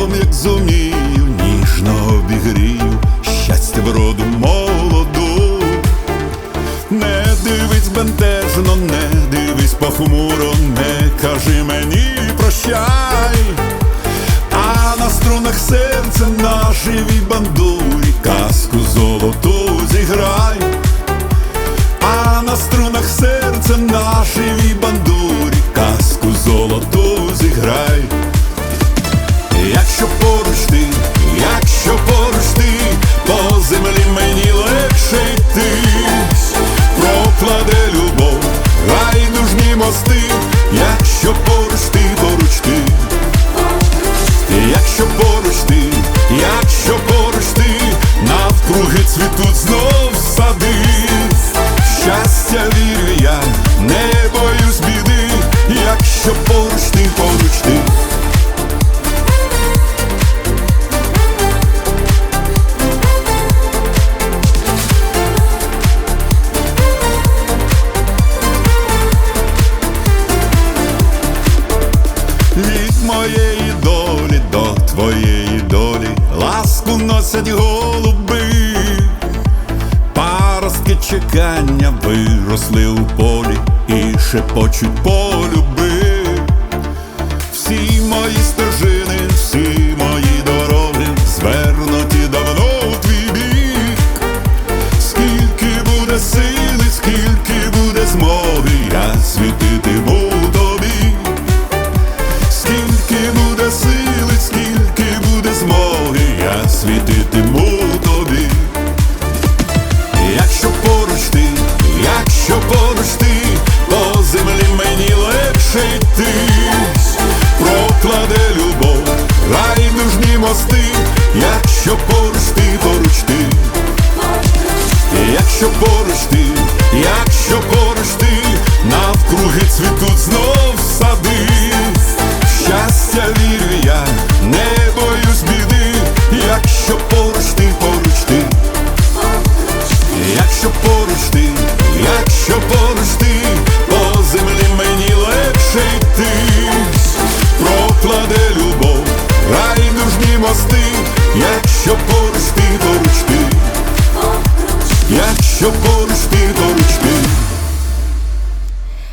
словом, як зумію, ніжно обігрію, щастя вроду молоду. Не дивись бентежно, не дивись похмуро, не кажи мені прощай, а на струнах серця на живій бандурі казку золоту зіграй, а на струнах мости, якщо поруч ти, поруч ти, якщо поруч ти, якщо поруч ти, навкруги цвітуть знов сади, щастя вірю моєї долі до твоєї долі ласку носять голуби, паростки чекання виросли у полі і шепочуть полюби. Всі мої стежини, всі легше прокладе любов, райдужні мости, якщо поруч ти, поруч ти, якщо поруч ти, якщо поруч ти, навкруги цвітуть знов сади, щастя вірю я, не боюсь біди, якщо поруч ти, Yok oruç bir doruç bir